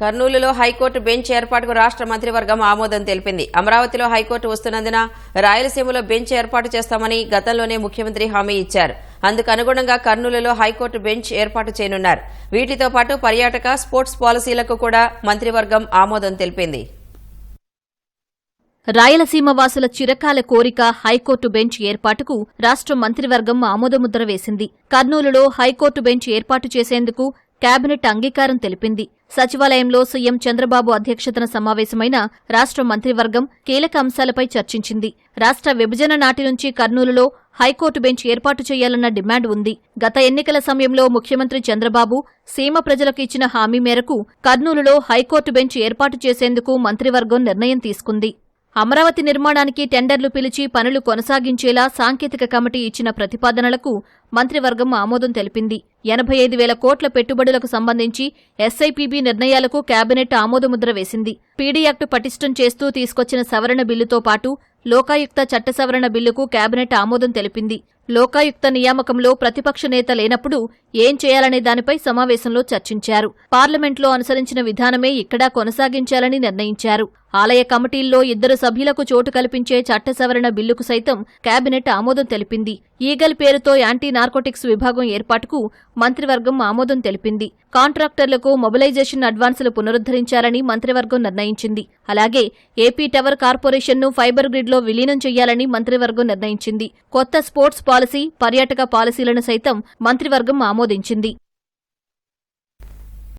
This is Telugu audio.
కర్నూలులో హైకోర్టు బెంచ్ ఏర్పాటుకు రాష్ట్ర మంత్రివర్గం ఆమోదం తెలిపింది. అమరావతిలో హైకోర్టు వస్తున్నందున రాయలసీమలో బెంచ్ ఏర్పాటు చేస్తామని గతంలోనే ముఖ్యమంత్రి హామీ ఇచ్చారు. అందుకు అనుగుణంగా కర్నూలులో హైకోర్టు బెంచ్ ఏర్పాటు చేయనున్నారు. వీటితో పాటు పర్యాటక స్పోర్ట్స్ పాలసీలకు కూడా మంత్రివర్గం ఆమోదం తెలిపింది. రాయలసీమ వాసుల చిరకాల కోరిక హైకోర్టు బెంచ్ ఏర్పాటుకు రాష్ట్ర మంత్రివర్గం ఆమోదముద్ర వేసింది. కర్నూలులో హైకోర్టు బెంచ్ ఏర్పాటు చేసేందుకు కేబినెట్ అంగీకారం తెలిపింది. సచివాలయంలో సీఎం చంద్రబాబు అధ్యక్షతన సమావేశమైన రాష్ట్ర మంత్రివర్గం కీలక అంశాలపై చర్చించింది. రాష్ట్ర విభజన నాటి నుంచి కర్నూలులో హైకోర్టు బెంచ్ ఏర్పాటు చేయాలన్న డిమాండ్ ఉంది. గత ఎన్నికల సమయంలో ముఖ్యమంత్రి చంద్రబాబు సీమ ప్రజలకు ఇచ్చిన హామీ మేరకు కర్నూలులో హైకోర్టు బెంచ్ ఏర్పాటు చేసేందుకు మంత్రివర్గం నిర్ణయం తీసుకుంది. అమరావతి నిర్మాణానికి టెండర్లు పిలిచి పనులు కొనసాగించేలా సాంకేతిక కమిటీ ఇచ్చిన ప్రతిపాదనలకు మంత్రివర్గం ఆమోదం తెలిపింది. ఎనభై ఐదు వేల కోట్ల పెట్టుబడులకు సంబంధించి ఎస్ఐపిబి నిర్ణయాలకు కేబినెట్ ఆమోదముద్ర వేసింది. పీడీ యాక్టు పటిష్టం చేస్తూ తీసుకొచ్చిన సవరణ బిల్లుతో పాటు లోకాయుక్త చట్ట సవరణ బిల్లుకు కేబినెట్ ఆమోదం తెలిపింది. లోకాయుక్త నియామకంలో ప్రతిపక్ష నేత లేనప్పుడు ఏం చేయాలనే దానిపై సమావేశంలో చర్చించారు. పార్లమెంట్లో అనుసరించిన విధానమే ఇక్కడా కొనసాగించాలని నిర్ణయించారు. ఆలయ కమిటీల్లో ఇద్దరు సభ్యులకు చోటు కల్పించే చట్ట సవరణ బిల్లుకు సైతం కేబినెట్ ఆమోదం తెలిపింది. ఈగల్ పేరుతో యాంటీ నార్కోటిక్స్ విభాగం ఏర్పాటుకు మంత్రివర్గం ఆమోదం తెలిపింది. కాంట్రాక్టర్లకు మొబిలైజేషన్ అడ్వాన్సులు పునరుద్ధరించాలని మంత్రివర్గం నిర్ణయించింది. అలాగే ఏపీ టవర్ కార్పొరేషన్ను ఫైబర్ గ్రిడ్లో విలీనం చేయాలని మంత్రివర్గం నిర్ణయించింది. కొత్త స్పోర్ట్స్ పాలసీ పర్యాటక పాలసీలను సైతం మంత్రివర్గం ఆమోదించింది.